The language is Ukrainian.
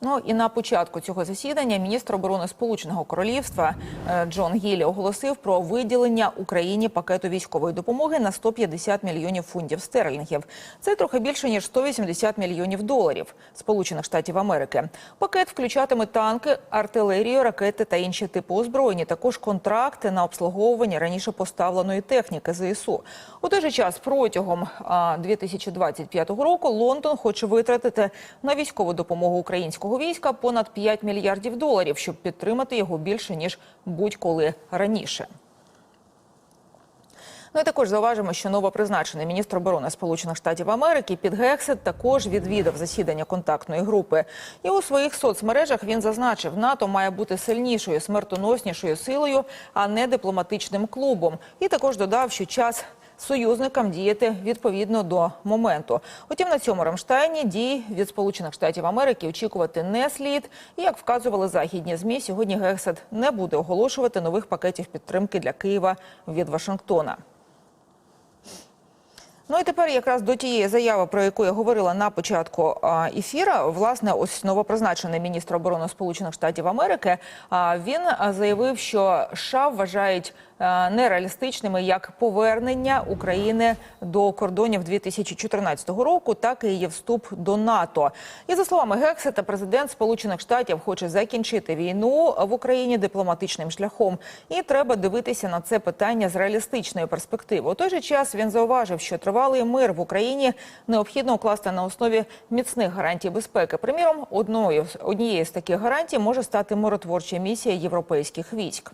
Ну і на початку цього засідання міністр оборони Сполученого Королівства е, Джон Гілі оголосив про виділення Україні пакету військової допомоги на 150 мільйонів фунтів стерлінгів. Це трохи більше ніж 180 мільйонів доларів Сполучених Штатів Америки. Пакет включатиме танки, артилерію, ракети та інші типи озброєння. Також контракти на обслуговування раніше поставленої техніки ЗСУ. У той же час протягом а, 2025 року Лондон хоче витратити на військову допомогу українського війська понад 5 мільярдів доларів, щоб підтримати його більше ніж будь-коли раніше. Ну і також зауважимо, що новопризначений міністр оборони Сполучених Штатів Америки Піт Гексет також відвідав засідання контактної групи. І у своїх соцмережах він зазначив, НАТО має бути сильнішою, смертоноснішою силою, а не дипломатичним клубом. І також додав, що час союзникам діяти відповідно до моменту. Утім, на цьому Рамштайні дій від Сполучених Штатів Америки очікувати не слід. І як вказували західні змі, сьогодні Гексет не буде оголошувати нових пакетів підтримки для Києва від Вашингтона. Ну і тепер якраз до тієї заяви, про яку я говорила на початку ефіра, власне, ось новопризначений міністр оборони Сполучених Штатів Америки. Він заявив, що США вважають нереалістичними як повернення України до кордонів 2014 року, так і її вступ до НАТО. І за словами Гексета, президент Сполучених Штатів хоче закінчити війну в Україні дипломатичним шляхом, і треба дивитися на це питання з реалістичної перспективи. У той же час він зауважив, що тривалий мир в Україні необхідно укласти на основі міцних гарантій безпеки. Приміром, одною однією з таких гарантій може стати миротворча місія європейських військ.